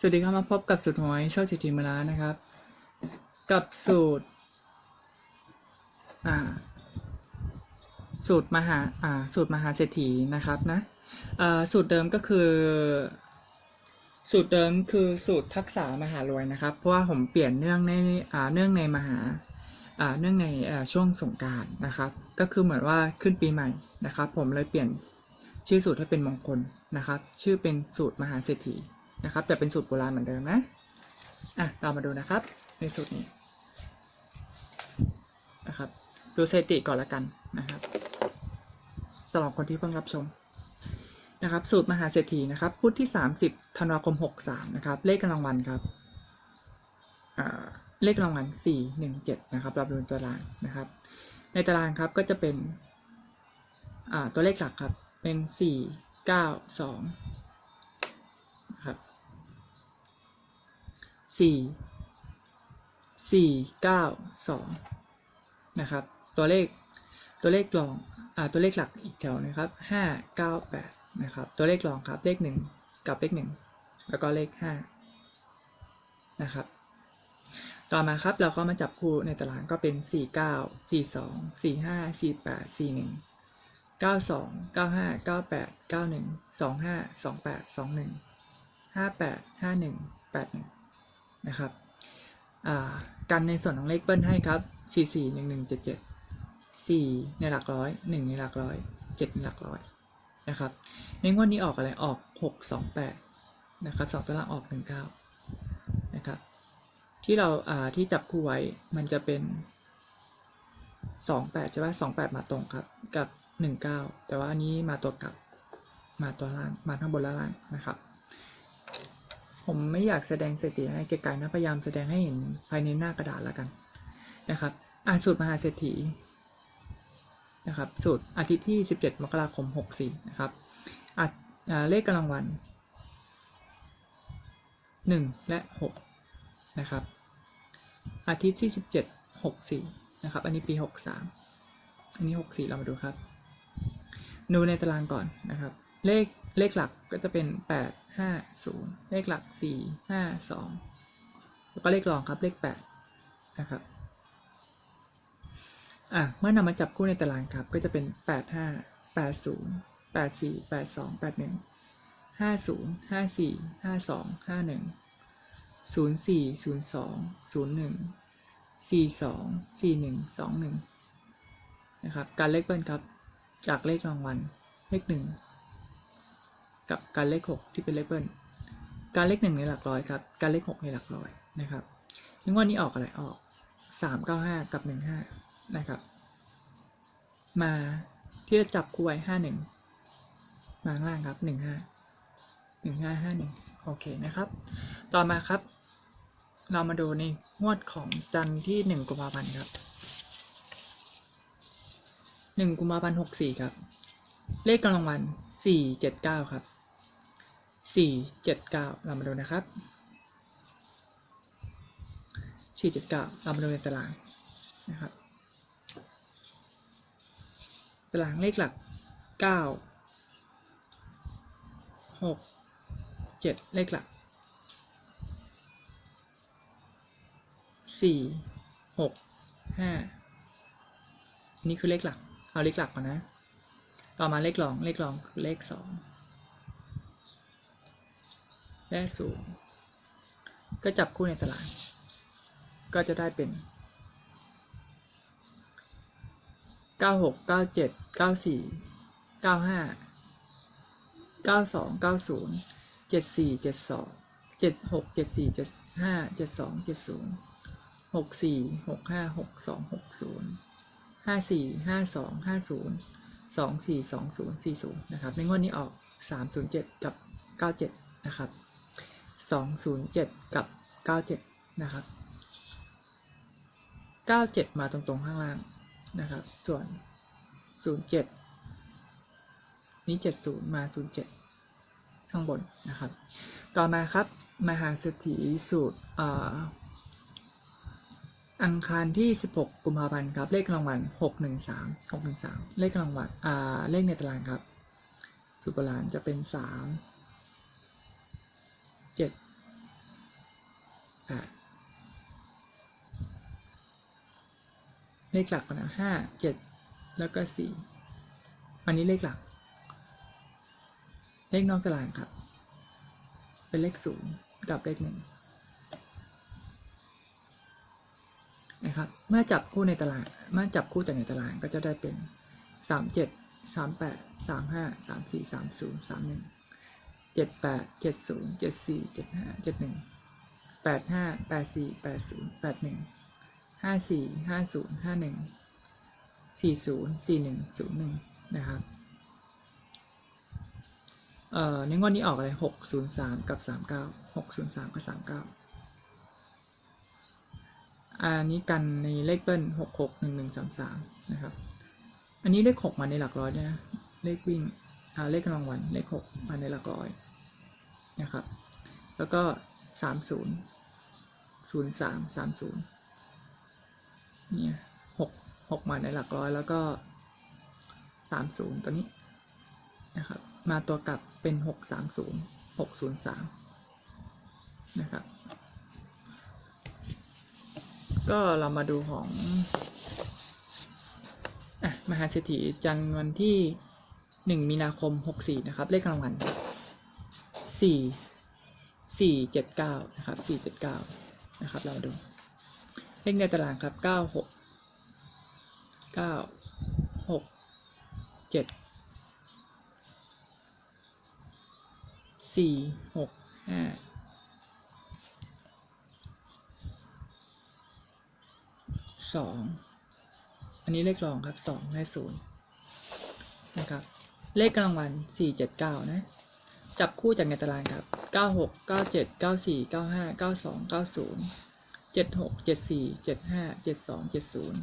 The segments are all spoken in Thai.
สวัสดีครับมาพบกับสูตรหวยโชคสิทธิมรานะครับ กับสูตร อ่า สูตรมหาอ่า สูตรมหาเศรษฐีนะครับนะอ่าสูตรเดิมก็คือ สูตรเดิมคือสูตรทักษะมหารวยนะครับ เพราะว่าผมเปลี่ยนเนื่องในอ่าเนื่องในมหาอ่าเนื่องในอ่าช่วงสงการนะครับ ก็คือเหมือนว่าขึ้นปีใหม่นะครับ ผมเลยเปลี่ยนชื่อสูตรให้เป็นมงคลนะครับ ชื่อเป็นสูตรมหาเศรษฐี นะครับ แต่เป็นสูตรโบราณเหมือนเดิมนะอะเรามาดูนะครับ ในสูตรนี้นะครับ ดูสถิติก่อนละกันนะครับสำหรับคนที่เพิ่งรับชมนะครับ สูตรมหาเศรษฐีนะครับพุธที่ 30ธันวาคม 63 นะครับ เลขกำลังวันครับเลขกำลังวัน417 นะครับเราดูตารางนะครับ ในตารางครับก็จะเป็นตัวเลขหลักครับเป็น 4 9 2 สี่สี่เก้าสองนะครับ ตัวเลขตัวเลขรองอ่าตัวเลขหลักอีกแถวนะครับห้าเก้าแปดนะครับ ตัวเลขรองครับเลขหนึ่งกับเลขหนึ่งแล้วก็เลขห้านะครับ ต่อมาครับเราก็มาจับคู่ในตารางก็เป็นสี่เก้าสี่สองสี่ห้าสี่แปดสี่หนึ่งเก้าสองเก้าห้าเก้าแปดเก้าหนึ่งสองห้าสองแปดสองหนึ่งห้าแปดห้าหนึ่งแปดหนึ่ง นึ่งสองห้าสองแปดสองหนึ่งห้าแปดห้าหนึ่งแปดหนึ่งนะครับกันในส่วนของเลขเบิ้ลให้ครับสี่สี่หนึ่งหนึ่งเจ็ดเจ็ดสี่ในหลักร้อยหนึ่งในหลักร้อยเจ็ดในหลักร้อยนะครับ ในงวดนี้ออกอะไร ออกหกสองแปดนะครับสองตัวล่างออกหนึ่งเก้านะครับ ที่เราาที่จับคู่ไว้มันจะเป็นสองแปดใช่ไหมสองแปดมาตรงครับ กับหนึ่งเก้าแต่ว่าอันนี้มาตัวกลับ มาตัวล่าง มาข้างบนและล่างนะครับ ผมไม่อยากแสดงสถิติให้ไกลๆนะพยายามแสดงให้เห็นภายในหน้ากระดาษแล้วกันนะครับอ่าสูตรมหาเศรษฐีนะครับสูตรอาทิตย์ที่ 17 มกราคม 64 นะครับอ่าอ่าเลขกำลังวัน 1 และ 6 นะครับ อาทิตย์ที่ 17 64 นะครับ อันนี้ปี 63 อันนี้ 64 เรามาดูครับ ดูในตารางก่อนนะครับ เลขเลขหลักก็จะเป็นแปดห้าศูนย์เลขหลักสี่ห้าสองแล้วก็เลขรองครับเลขแปดนะครับอะเมื่อนำมาจับคู่ในตารางครับ ก็จะเป็นแปดห้าแปดศูนย์แปดสี่แปดสองแปดหนึ่งห้าศูนย์ห้าสี่ห้าสองห้าหนึ่งศูนย์สี่ศูนย์สองศูนย์หนึ่งสี่สองสี่หนึ่งสองหนึ่งนะครับ การเลขเบิ้ลครับ จากเลขรางวัลเลขหนึ่ง กับการเลขหกที่เป็นเลขเบิ้ลการเลขหนึ่งในหลักร้อยครับ การเลขหกในหลักร้อยนะครับนึกว่านี้ออกอะไรออกสามเก้าห้ากับหนึ่งห้านะครับ มาที่จะจับคู่ไว้ห้าหนึ่งมาข้างล่างครับหนึ่งห้าหนึ่งห้าห้าหนึ่งโอเคนะครับ ต่อมาครับ เรามาดูในงวดของจันทร์ที่หนึ่งกุมภาพันธ์ครับหนึ่งกุมภาพันธ์หกสี่ครับ เลขกำลังวันสี่เจ็ดเก้าครับ สี่เจ็ดเก้าเรามาดูนะครับสี่เจ็ดเก้าเรามาดูในตารางนะครับ ตารางเลขหลักเก้าหกเจ็ดเลขหลักสี่หกห้านนี้คือเลขหลัก เอาเลขหลักก่อนนะ ต่อมาเลขรอง เลขรองคือเลขสอง และศูนย์ก็จับคู่ในตาราง ก็จะได้เป็นเก้าหกเก้าเจ็ดเก้าสี่เก้าห้าเก้าสองเก้าศูนย์เจ็ดสี่เจ็ดสองเจ็ดหกเจ็ดสี่เจ็ดห้าเจ็ดสองเจ็ดศูนย์หกสี่หกห้าหกสองหกศูนย์ห้าสี่ห้าสองห้าศูนย์สองสี่สองศูนย์สี่ศูนย์นะครับ ในงวดนี้ออกสามศูนย์เจ็ดกับเก้าเจ็ดนะครับ สองศูนย์เจ็ดกับเก้าเจ็ดนะครับเก้าเจ็ดมาตรงๆข้างล่างนะครับ ส่วนศูนย์เจ็ดนี้เจ็ดศูนย์มาศูนย์เจ็ดข้างบนนะครับ ต่อมาครับมหาเศรษฐีสูตรอังคารที่ 16 กุมภาพันธ์ครับ เลขรางวัล 613 613 เลขรางวัล อ่า เลขในตารางครับ สูตรโบราณจะเป็น 3 7 8เลขหลักก่อนนะห้าเจ็ดแล้วก็สี่อันนี้เลขหลัก เลขนอกตารางครับ เป็นเลขศูนย์กับเลขหนึ่งนะครับ เมื่อจับคู่ในตาราง เมื่อจับคู่จากในตารางก็จะได้เป็นสามเจ็ดสามแปดสามห้าสามสี่สามศูนย์สามหนึ่ง เจ็ดแปดเจ็ดศูนย์เจ็ดสี่เจ็ดห้าเจ็ดหนึ่งแปดห้าแปดสี่แปดศูนย์แปดหนึ่งห้าสี่ห้าศูนย์ห้าหนึ่งสี่ศูนย์สี่หนึ่งศูนย์หนึ่งนะครับ เอ่อในงวดนี้ออกอะไรหกศูนย์สามกับสามเก้าหกศูนย์สามกับสามเก้าอันนี้กันในเลขเบิ้ลหกหกหนึ่งหนึ่งสามสามนะครับ อันนี้เลขหกมาในหลักร้อยด้วยนะ เลขวิ่งอ่าเลขกำลังวันเลขหกมาในหลักร้อย นะครับ แล้วก็สามศูนย์ศูนย์สามสามศูนย์เนี่ยหกหกมาในหลักร้อยแล้วก็สามศูนย์ตัวนี้นะครับ มาตัวกลับเป็นหกสามศูนย์หกศูนย์สามนะครับ ก็เรามาดูของอะมหาเศรษฐีจันทร์วันที่หนึ่งมีนาคมหกสี่นะครับ เลขรางวัล สี่สี่เจ็ดเก้านะครับสี่เจ็ดเก้านะครับ เรามาดู เลขในตารางครับเก้าหกเก้าหกเจ็ดสี่หกห้าสองอันนี้เลขรองครับสองและศูนย์นะครับ เลขกลางวันสี่เจ็ดเก้านะ จับคู่จากในตารางครับเก้าหกเก้าเจ็ดเก้าสี่เก้าห้าเก้าสองเก้าศูนย์เจ็ดหกเจ็ดสี่เจ็ดห้าเจ็ดสองเจ็ดศูนย์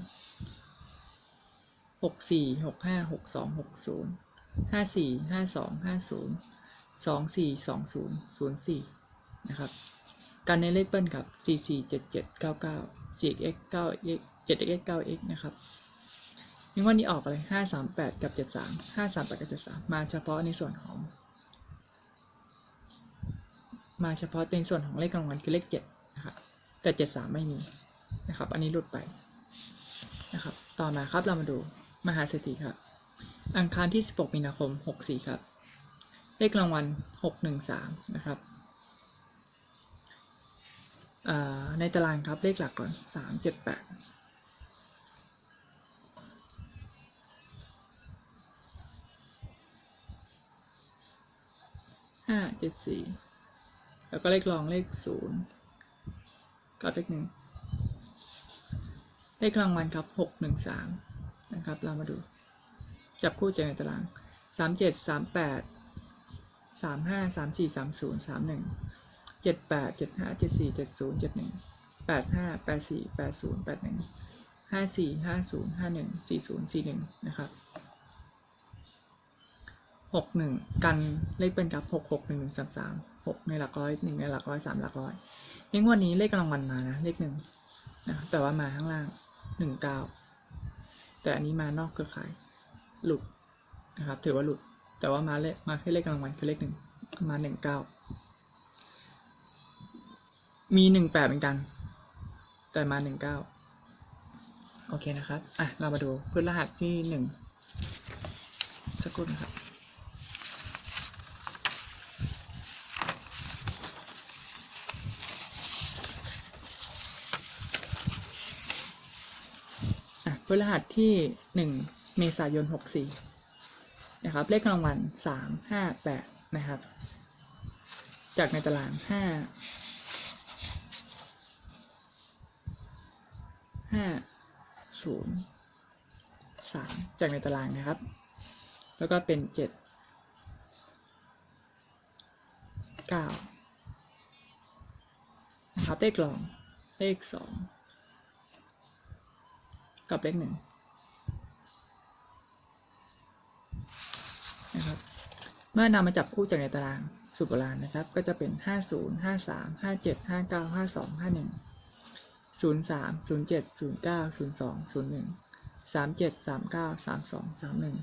หกสี่หกห้าหกสองหกศูนย์ห้าสี่ห้าสองห้าศูนย์สองสี่สองศูนย์ศูนย์สี่นะครับ การในเลขเบิ้ลครับสี่สี่เจ็ดเจ็ดเก้าเก้าสี่เอ็กเก้าเอ็กเจ็ดเอ็กเก้าเอ็กนะครับในวันนี้ออกอะไรห้าสามแปดกับเจ็ดสามห้าสามแปดกับเจ็ดสามมาเฉพาะในส่วนของ มาเฉพาะในส่วนของเลขรางวัลคือเลขเจ็ดนะครับแต่เจ็ดสามไม่มีนะครับ อันนี้หลุดไปนะครับ ต่อมาครับเรามาดูมหาเศรษฐีครับ อังคารที่ 16 มีนาคม 64 ครับ เลขรางวัล 613 นะครับในตารางครับเลขหลักก่อน 378ห้าเจ็ดสี่ แล้วก็เลขรองเลขศูนย์ก็เลขหนึ่งเลขรางวัลครับหกหนึ่งสามนะครับ เรามาดู จับคู่จากในตารางสามเจ็ดสามแปดสามห้าสามสี่สามศูนย์สามหนึ่งเจ็ดแปดเจ็ดห้าเจ็ดสี่เจ็ดศูนย์เจ็ดหนึ่งแปดห้าแปดสี่แปดศูนย์แปดหนึ่งห้าสี่ห้าศูนย์ห้าหนึ่งสี่ศูนย์สี่หนึ่งนะครับ หกหนึ่งกันเลขเป็นกับหกหกหนึ่งหนึ่งสามสามหกในหลักร้อยหนึ่งในหลักร้อยสามหลักร้อยในงวดนี้เลขกำลังวันมานะเลขหนึ่งนะแต่ว่ามาข้างล่างหนึ่งเก้าแต่อันนี้มานอกเครือข่ายหลุดนะครับถือว่าหลุด แต่ว่ามาเลขมาแค่เลขกำลังวันคือเลขหนึ่งมาหนึ่งเก้ามีหนึ่งแปดเหมือนกัน แต่มาหนึ่งเก้าโอเคนะครับ อะ เรามาดูพื้นรหัสที่หนึ่งสักครู่นะครับ ฤหัสที่หนึ่งเมษายนหกสี่นะครับ เลขรางวัลสามห้าแปดนะครับ จากในตารางห้าห้าศูนย์สามจากในตารางนะครับ แล้วก็เป็นเจ็ดเก้านะครับ เลขรอง เลขสอง กับเลขหนึ่งนะครับ เมื่อนำมาจับคู่จากในตารางสูตรโบราณนะครับ ก็จะเป็นห้าศูนย์ห้าสามห้าเจ็ดห้าเก้าห้าสองห้าหนึ่งศูนย์สามศูนย์เจ็ดศูนย์เก้าศูนย์สองศูนย์หนึ่งสามเจ็ดสามเก้าสามสองสามหนึ่ง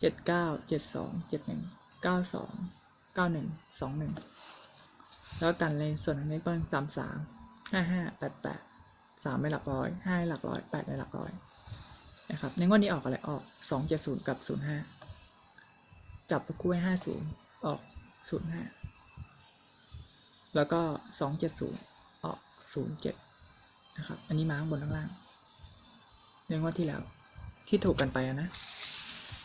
เจ็ดเก้าเจ็ดสองเจ็ดหนึ่งเก้าสองเก้าหนึ่งสองหนึ่งแล้วกันเลยส่วนอันนี้ก็สาม สามในหลักร้อยห้าในหลักร้อยแปดในหลักร้อยนะครับ ในงวดนี้ออกอะไรออกสองเจ็ดศูนย์กับศูนย์ห้าจับตัวคู่ให้ห้าศูนย์ออกศูนย์ห้าแล้วก็สองเจ็ดศูนย์ออกศูนย์เจ็ดนะครับ อันนี้มาข้างบนข้างล่าง ในงวดที่แล้วที่ถูกกันไปนะ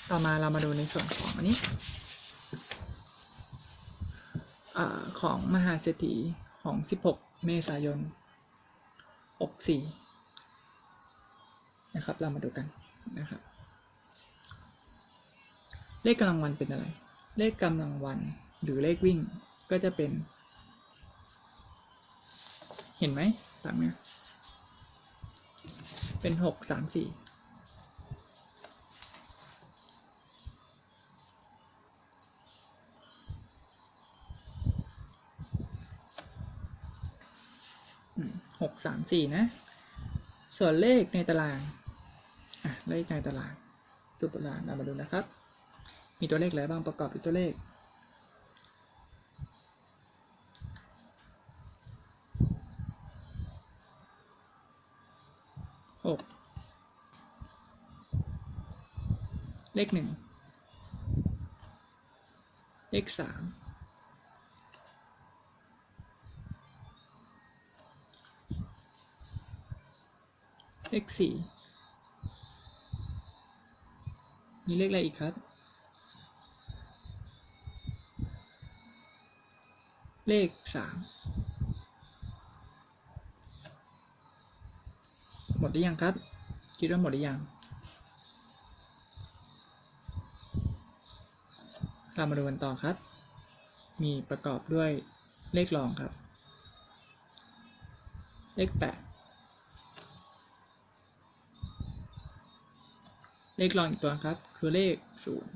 ต่อมาเรามาดูในส่วนของอันนี้อของมหาเศรษฐีของสิบหกเมษายน อกสี่นะครับ เรามาดูกันนะครับ เลขกำลังวันเป็นอะไร เลขกำลังวันหรือเลขวิ่งก็จะเป็น เห็นไหมตามเนี้ยเป็นหกสามสี่ หกสามสี่นะ ส่วนเลขในตารางอะเลขในตารางสุดตารางเรามาดูนะครับ มีตัวเลขอะไรบ้างประกอบด้วยตัวเลขหกเลขหนึ่งเลขสาม เลขสี่มีเลขอะไรอีกครับ เลขสามหมดหรือยังครับ คิดว่าหมดหรือยัง เรามาดูกันต่อครับ มีประกอบด้วยเลขรองครับ เลขแปด เลขรองอีกตัวครับ คือเลขศูนย์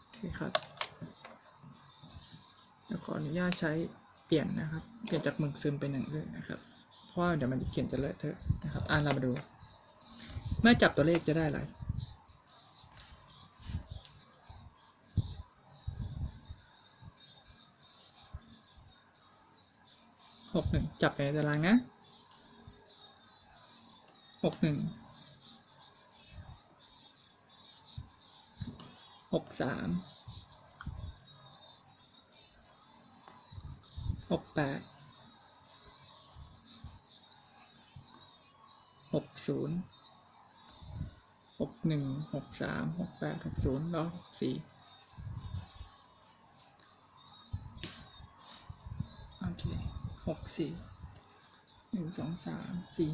โอเคครับเดี๋ยวขออนุญาตใช้เปลี่ยนนะครับ เปลี่ยนจากหมึกซึมเป็นหนึ่งเลยนะครับ เพราะว่าเดี๋ยวมันจะเขียนจะเลอะเทอะนะครับ อ่านเรามาดู เมื่อจับตัวเลขจะได้อะไร หกหนึ่ง จับไปในตารางนะหกหนึ่งหกสามหกแปดหกศูนย์หกหนึ่งหกสามหกแปดหกศูนย์แล้วหกสี่โอเคหกสี่ หนึ่งสองสามสี่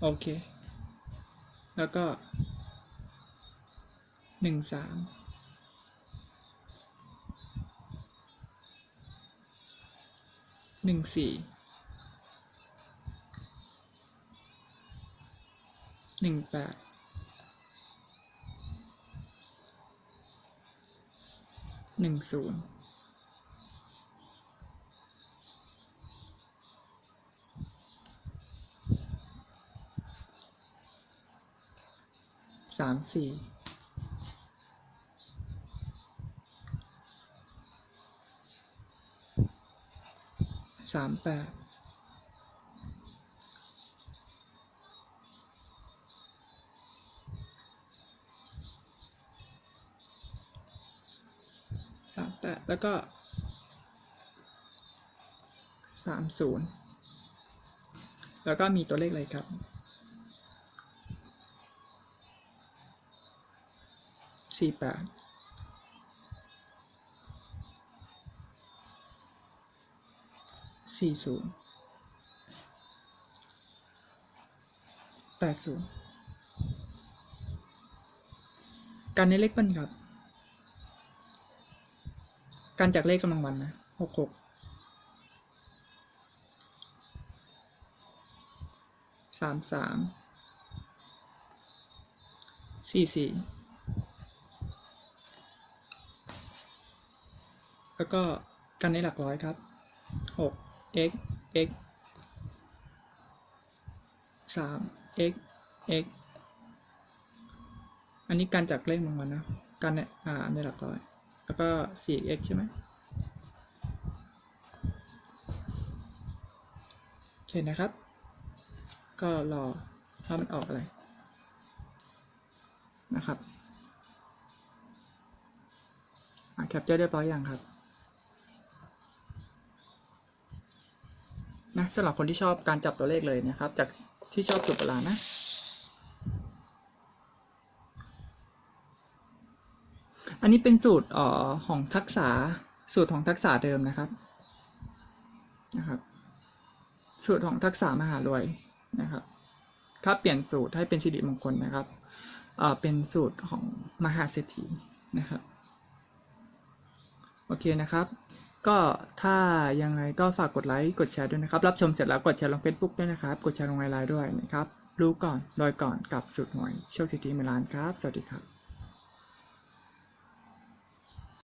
โอเค แล้วก็หนึ่งสามหนึ่งสี่หนึ่งแปดหนึ่งศูนย์ สี่สามแปดสามแปดแล้วก็สามศูนย์แล้วก็มีตัวเลขอะไรครับ สี่แปดสี่ศูนย์แปดศูนย์การในเลขเบิ้ลครับ การจากเลขกำลังวันนะหกหกสามสามสี่สี่ แล้วก็กันในหลักร้อยครับหก x x สาม x x อันนี้การจากเลขบางวันนะกันในอ่าในหลักร้อย แล้วก็สี่ x ใช่ไหมโอเคนะครับ ก็รอว่ามันออกอะไรนะครับแคปเจอร์เรียบร้อยยังครับ นะสำหรับคนที่ชอบการจับตัวเลขเลยนะครับ จากที่ชอบสูตรโบราณนะ อันนี้เป็นสูตรออของทักษะสูตรของทักษะเดิมนะครับนะครับ สูตรของทักษะมหารวยนะครับถ้าเปลี่ยนสูตรให้เป็นสิริมงคลนะครับเอ่อเป็นสูตรของมหาเศรษฐีนะครับ โอเคนะครับ ก็ถ้ายังไงก็ฝากกดไลค์กดแชร์ด้วยนะครับ รับชมเสร็จแล้วกดแชร์ลง Facebook ด้วยนะครับ กดแชร์ลงไลน์ด้วยนะครับ รู้ก่อนโดยก่อนกับสุดหน่วยโชคสิทธิเมลานครับ สวัสดีครับ